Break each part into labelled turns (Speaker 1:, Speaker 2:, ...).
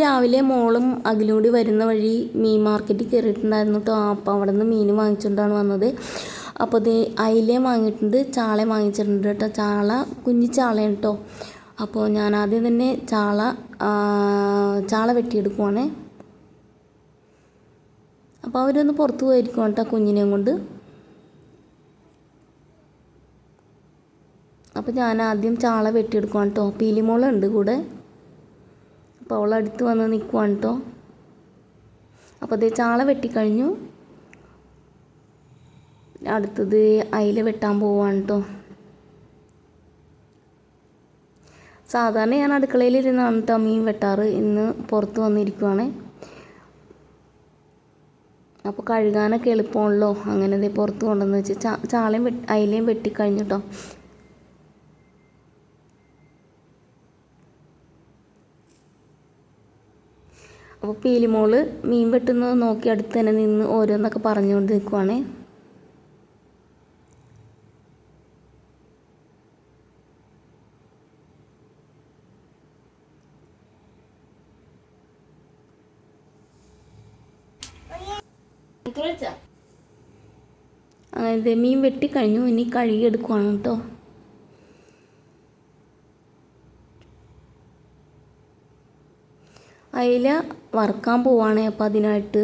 Speaker 1: രാവിലെ മോളും അഖിലും കൂടി വരുന്ന വഴി മീൻ മാർക്കറ്റിൽ കയറിയിട്ടുണ്ടായിരുന്നു കേട്ടോ അപ്പം അവിടെ നിന്ന് മീൻ വാങ്ങിച്ചുകൊണ്ടാണ് വന്നത്. അപ്പോൾ ഇത് അയിലയും വാങ്ങിയിട്ടുണ്ട് ചാളെ വാങ്ങിച്ചിട്ടുണ്ട് കേട്ടോ ചാള കുഞ്ഞി ചാളയാണ് കേട്ടോ അപ്പോൾ ഞാൻ ആദ്യം തന്നെ ചാള ചാള വെട്ടിയെടുക്കുവാണേ. അപ്പോൾ അവരൊന്ന് പുറത്ത് പോയിരിക്കും കേട്ടോ കുഞ്ഞിനെയും കൊണ്ട്. അപ്പോൾ ഞാൻ ആദ്യം ചാള വെട്ടിയെടുക്കുവാണ് കേട്ടോ പീലിമോളുണ്ട് കൂടെ. അപ്പോൾ അവൾ അടുത്ത് വന്ന് നിൽക്കുവാണ് കേട്ടോ അപ്പോൾ അതേ ചാള വെട്ടിക്കഴിഞ്ഞു. അടുത്തത് അയില വെട്ടാൻ പോവാണ് കേട്ടോ സാധാരണ ഞാൻ അടുക്കളയിൽ ഇരുന്നാണ് കേട്ടോ മീൻ വെട്ടാറ്. ഇന്ന് പുറത്ത് വന്നിരിക്കുവാണ്. അപ്പോൾ കഴുകാനൊക്കെ എളുപ്പമാണല്ലോ. അങ്ങനെ ദേ പുറത്ത് കൊണ്ടുവന്ന് വെച്ച് ചാളയും അയിലയും വെട്ടിക്കഴിഞ്ഞു കേട്ടോ അപ്പോൾ പീലിമോൾ മീൻ വെട്ടുന്നത് നോക്കി അടുത്ത് തന്നെ നിന്ന് ഓരോന്നൊക്കെ പറഞ്ഞുകൊണ്ട് നിൽക്കുവാണേ അങ്ങനെ മീൻ വെട്ടിക്കഴിഞ്ഞു ഇനി കഴുകിയെടുക്കുവാണ് കേട്ടോ അയില വറുക്കാൻ പോവാണ്. അപ്പോൾ അതിനായിട്ട്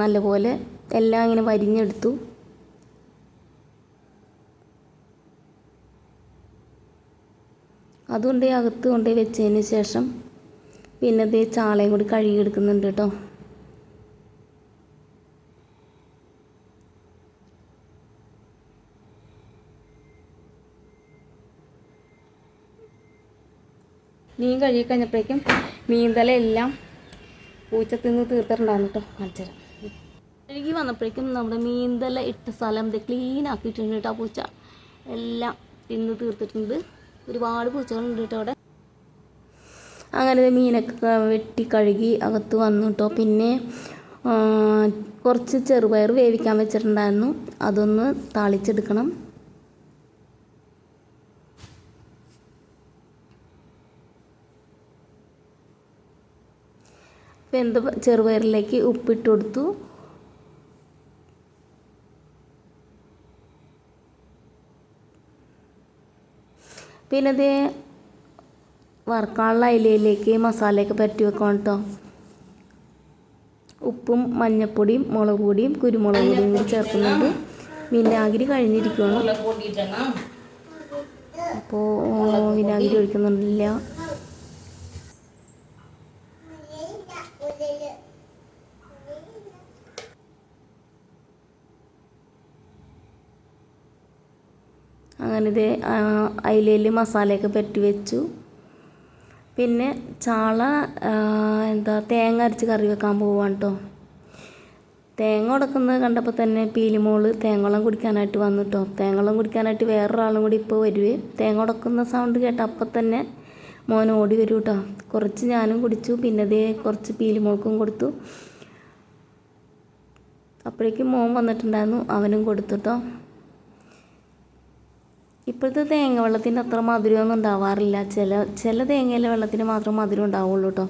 Speaker 1: നല്ലപോലെ എല്ലാം ഇങ്ങനെ വരിഞ്ഞെടുത്തു. അതുകൊണ്ട് അകത്ത് കൊണ്ട് വെച്ചതിന് ശേഷം പിന്നെ ദേ ചാളയും കൂടി കഴുകിയെടുക്കുന്നുണ്ട് കേട്ടോ. മീൻ കഴുകി കഴിഞ്ഞപ്പോഴേക്കും മീൻ തല എല്ലാം പൂച്ച തിന്ന് തീർത്തിട്ടുണ്ടായിരുന്നു കേട്ടോ മത്സരം കഴുകി വന്നപ്പോഴേക്കും നമ്മുടെ മീൻ തല ഇട്ട സ്ഥലം ക്ലീൻ ആക്കിയിട്ടുണ്ട് കേട്ടോ പൂച്ച. എല്ലാം തിന്ന് തീർത്തിട്ടുണ്ട്. ഒരുപാട് പൂച്ചകളുണ്ട് കേട്ടോ അവിടെ. അങ്ങനെ മീനൊക്കെ വെട്ടി കഴുകി അകത്ത് വന്നു കേട്ടോ പിന്നെ കുറച്ച് ചെറുപയർ വേവിക്കാൻ വെച്ചിട്ടുണ്ടായിരുന്നു. അതൊന്ന് താളിച്ചെടുക്കണം. വെന്ത ചെറുപയറിലേക്ക് ഉപ്പിട്ട് കൊടുത്തു പിന്നെ ഇത് വറുക്കാനുള്ള അയിലയിലേക്ക് മസാലയൊക്കെ പറ്റി വെക്കണം കേട്ടോ ഉപ്പും മഞ്ഞപ്പൊടിയും മുളക് പൊടിയും കുരുമുളക് പൊടിയും കൂടി ചേർക്കുന്നുണ്ട്. വിനാഗിരി കഴിഞ്ഞിരിക്കുകയാണ് അപ്പോൾ വിനാഗിരി ഒഴിക്കുന്നില്ല അങ്ങനെ ഇത് അയിലയിൽ മസാലയൊക്കെ പെറ്റി വെച്ചു. പിന്നെ ചാള എന്താ തേങ്ങ അരച്ച് കറി വെക്കാൻ പോവാണ് കേട്ടോ തേങ്ങ ഉടക്കുന്നത് കണ്ടപ്പോൾ തന്നെ പീലിമോൾ തേങ്ങളം കുടിക്കാനായിട്ട് വന്നു കേട്ടോ തേങ്ങളം കുടിക്കാനായിട്ട് വേറൊരാളും കൂടി ഇപ്പോൾ വരുവേ. തേങ്ങ ഉടക്കുന്ന സൗണ്ട് കേട്ട അപ്പം തന്നെ മോൻ ഓടി വരും കേട്ടോ കുറച്ച് ഞാനും കുടിച്ചു പിന്നെ ദേ കുറച്ച് പീലിമോൾക്കും കൊടുത്തു. അപ്പോഴേക്കും മോൻ വന്നിട്ടുണ്ടായിരുന്നു അവനും കൊടുത്തു കേട്ടോ ഇപ്പോഴത്തെ തേങ്ങ വെള്ളത്തിന്റെ അത്ര മധുരമൊന്നും ഉണ്ടാവാറില്ല. ചില ചില തേങ്ങയിലെ വെള്ളത്തിന് മാത്രം മധുരം ഉണ്ടാവുള്ളൂ കേട്ടോ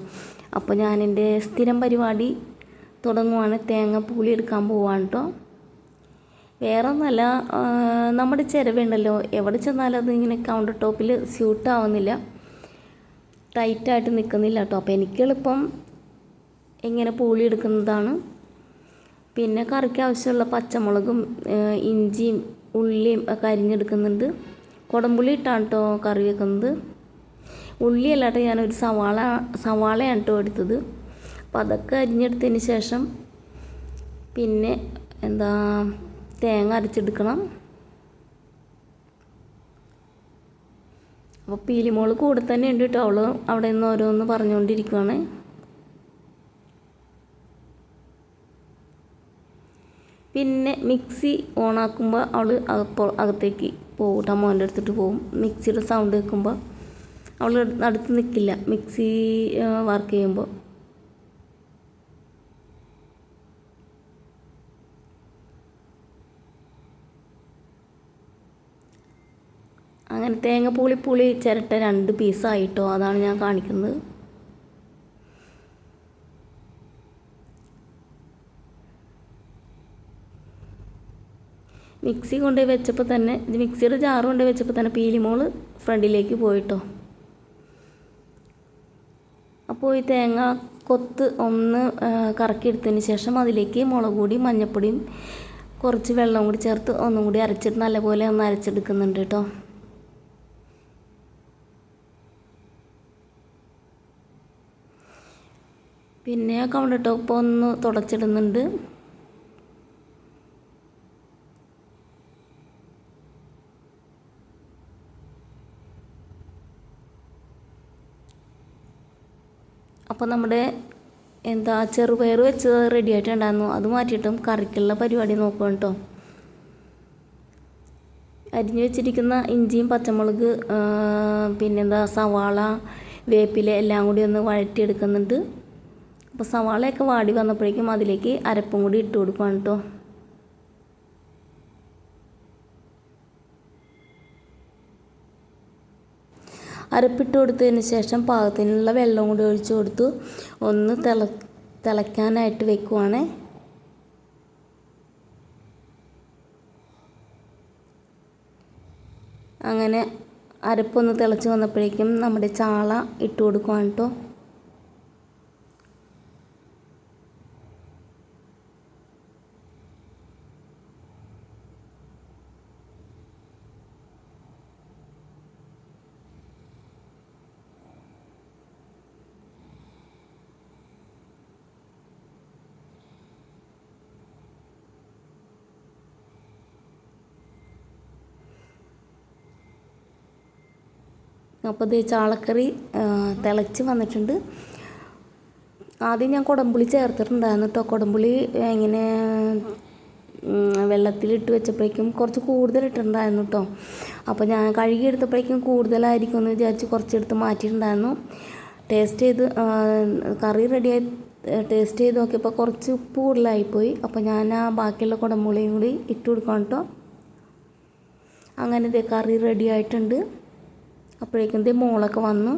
Speaker 1: അപ്പോൾ ഞാൻ എന്റെ സ്ഥിരം പരിപാടി തുടങ്ങുവാണ്. തേങ്ങ പൂളി എടുക്കാൻ പോവാണ് കേട്ടോ വേറെ ഒന്നല്ല നമ്മുടെ ചിരവുണ്ടല്ലോ. എവിടെ ചെന്നാലും അത് ഇങ്ങനെ കൗണ്ടർ ടോപ്പിൽ സ്യൂട്ട് ആവുന്നില്ല. ടൈറ്റായിട്ട് നിൽക്കുന്നില്ല കേട്ടോ അപ്പോൾ എനിക്ക് എളുപ്പം എങ്ങനെ പൂളി എടുക്കുന്നതാണ്. പിന്നെ കറിക്ക് ആവശ്യമുള്ള പച്ചമുളകും ഇഞ്ചിയും ഉള്ളിയും ഒക്കെ അരിഞ്ഞെടുക്കുന്നുണ്ട്. കുടംപുളി ഇട്ടാണ് കേട്ടോ കറി വെക്കുന്നത്. ഉള്ളി അല്ലാട്ട് ഞാനൊരു സവാള സവാളയാണ് കേട്ടോ എടുത്തത്. അപ്പോൾ അതൊക്കെ അരിഞ്ഞെടുത്തതിന് ശേഷം പിന്നെ എന്താ തേങ്ങ അരച്ചെടുക്കണം. അപ്പോൾ പീലിമോൾ കൂടെ തന്നെ ഉണ്ട് കേട്ടോ അവൾ അവിടെ നിന്ന് ഓരോന്ന് പറഞ്ഞുകൊണ്ടിരിക്കുവാണ് പിന്നെ മിക്സി ഓണാക്കുമ്പോൾ അവൾ അപ്പോൾ അകത്തേക്ക് പോകും കേട്ടോ മോന്റെ അടുത്തിട്ട് പോകും മിക്സിയുടെ സൗണ്ട് കേൾക്കുമ്പോൾ അവൾ അടുത്ത് നിൽക്കില്ല മിക്സി വർക്ക് ചെയ്യുമ്പോൾ അങ്ങനെ തേങ്ങ പുളി പുളി ചിരട്ട രണ്ട് പീസായിട്ടോ അതാണ് ഞാൻ കാണിക്കുന്നത്. മിക്സി കൊണ്ടുപോയി വെച്ചപ്പോൾ തന്നെ ഇത് മിക്സിയുടെ ജാറ് കൊണ്ടുപോയി വെച്ചപ്പോൾ തന്നെ പീലിമോൾ ഫ്രണ്ടിലേക്ക് പോയിട്ടോ. അപ്പോൾ ഈ തേങ്ങ കൊത്ത് ഒന്ന് കറക്കി കറക്കിയെടുത്തതിന് ശേഷം അതിലേക്ക് മുളക് പൊടിയും മഞ്ഞൾപ്പൊടിയും കുറച്ച് വെള്ളം കൂടി ചേർത്ത് ഒന്നും കൂടി അരച്ചിട്ട് നല്ലപോലെ ഒന്ന് അരച്ചെടുക്കുന്നുണ്ട് കേട്ടോ. പിന്നെ കൗണ്ടർ ടോപ്പ് ഒന്ന് തുടച്ചിടുന്നുണ്ട്. അപ്പോൾ നമ്മുടെ എന്താ ചെറുപയർ വെച്ചത് റെഡി ആയിട്ടുണ്ടായിരുന്നു. അത് മാറ്റിയിട്ടും കറിക്കുള്ള പരിപാടി നോക്കുക കേട്ടോ അരിഞ്ഞു വെച്ചിരിക്കുന്ന ഇഞ്ചിയും പച്ചമുളക് പിന്നെന്താ സവാള വേപ്പില എല്ലാം കൂടി ഒന്ന് വഴറ്റിയെടുക്കുന്നുണ്ട്. അപ്പോൾ സവാളയൊക്കെ വാടി വന്നപ്പോഴേക്കും അതിലേക്ക് അരപ്പും കൂടി ഇട്ട് കൊടുക്കുകയാണ് കേട്ടോ അരപ്പിട്ട് കൊടുത്തതിന് ശേഷം പാകത്തിനുള്ള വെള്ളം കൂടി ഒഴിച്ച് കൊടുത്തു. ഒന്ന് തിള തിളയ്ക്കാനായിട്ട് വെക്കുവാണേ. അങ്ങനെ അരപ്പൊന്ന് തിളച്ച് വന്നപ്പോഴേക്കും നമ്മുടെ ചാള ഇട്ട് കൊടുക്കുവാണ് കേട്ടോ അപ്പോൾ ഇത് ചാളക്കറി തിളച്ച് വന്നിട്ടുണ്ട്. ആദ്യം ഞാൻ കുടംപുളി ചേർത്തിട്ടുണ്ടായിരുന്നു കേട്ടോ. കുടംപുളി ഇങ്ങനെ വെള്ളത്തിലിട്ട് വെച്ചപ്പോഴേക്കും കുറച്ച് കൂടുതൽ ഇട്ടിട്ടുണ്ടായിരുന്നു കേട്ടോ. അപ്പോൾ ഞാൻ കഴുകി എടുത്തപ്പോഴേക്കും കൂടുതലായിരിക്കും എന്ന് വിചാരിച്ച് കുറച്ചെടുത്ത് മാറ്റിയിട്ടുണ്ടായിരുന്നു. ടേസ്റ്റ് ചെയ്ത് കറി റെഡിയായി ടേസ്റ്റ് ചെയ്ത് നോക്കിയപ്പോൾ കുറച്ച് ഉപ്പ് കൂടുതലായിപ്പോയി. അപ്പോൾ ഞാൻ ആ ബാക്കിയുള്ള കുടംപുളിയും കൂടി ഇട്ട് കൊടുക്കാം കേട്ടോ. അങ്ങനെ കറി റെഡി ആയിട്ടുണ്ട്. അപ്പോഴേക്കും മോളൊക്കെ വന്നു.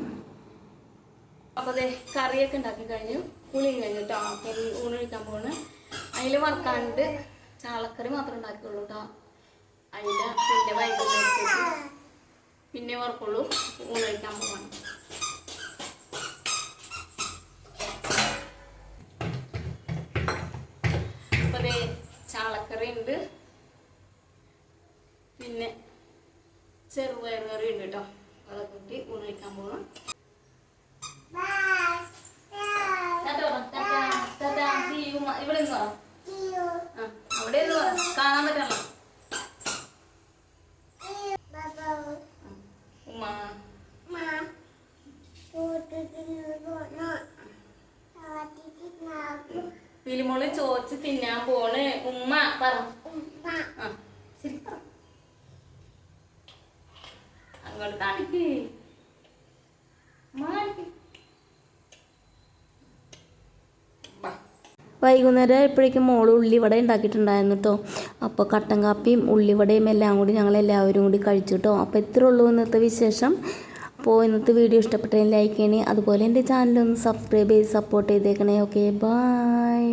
Speaker 1: അപ്പോൾ കറിയൊക്കെ ഉണ്ടാക്കി കഴിഞ്ഞു. കുളി കഴിഞ്ഞു കേട്ടോ കറി ഊണ് കഴിക്കാൻ പോണ്. അതിൽ വറക്കാണ്ട് ചാളക്കറി മാത്രമേ ഉണ്ടാക്കിയുള്ളൂ കേട്ടോ പിന്നെ വൈകുന്നേരത്തേക്ക് പിന്നെ വറക്കുള്ളൂ. ഊണ് കഴിക്കാൻ പോവാണ്. അപ്പോൾ ചാളക്കറി ഉണ്ട്. പിന്നെ ചെറുപയർ കറി ഉണ്ട് കേട്ടോ അതൊക്കെ കൂട്ടി ഊണ് കഴിക്കാൻ പോകണം ഇവിടെ നിന്ന് അവിടെ കാണാൻ പറ്റണം ഉമ്മ. പിലിമോൾ ചോദിച്ച് തിന്നാൻ പോണ്. ഉമ്മ പറ. ആ. കാണിക്ക് വൈകുന്നേരം എപ്പോഴേക്കും മോൾ ഉള്ളിവട ഉണ്ടാക്കിയിട്ടുണ്ടായിരുന്നു കേട്ടോ അപ്പോൾ കട്ടൻ കാപ്പിയും ഉള്ളിവടയും എല്ലാം കൂടി ഞങ്ങൾ എല്ലാവരും കൂടി കഴിച്ചു കേട്ടോ അപ്പോൾ ഇത്രേ ഉള്ളൂ ഇന്നത്തെ വിശേഷം. അപ്പോൾ ഇന്നത്തെ വീഡിയോ ഇഷ്ടപ്പെട്ടെങ്കിൽ ലൈക്ക് ചെയ്യണേ. അതുപോലെ എന്റെ ചാനലൊന്ന് സബ്സ്ക്രൈബ് ചെയ്ത് സപ്പോർട്ട് ചെയ്തേക്കണേ. Okay bye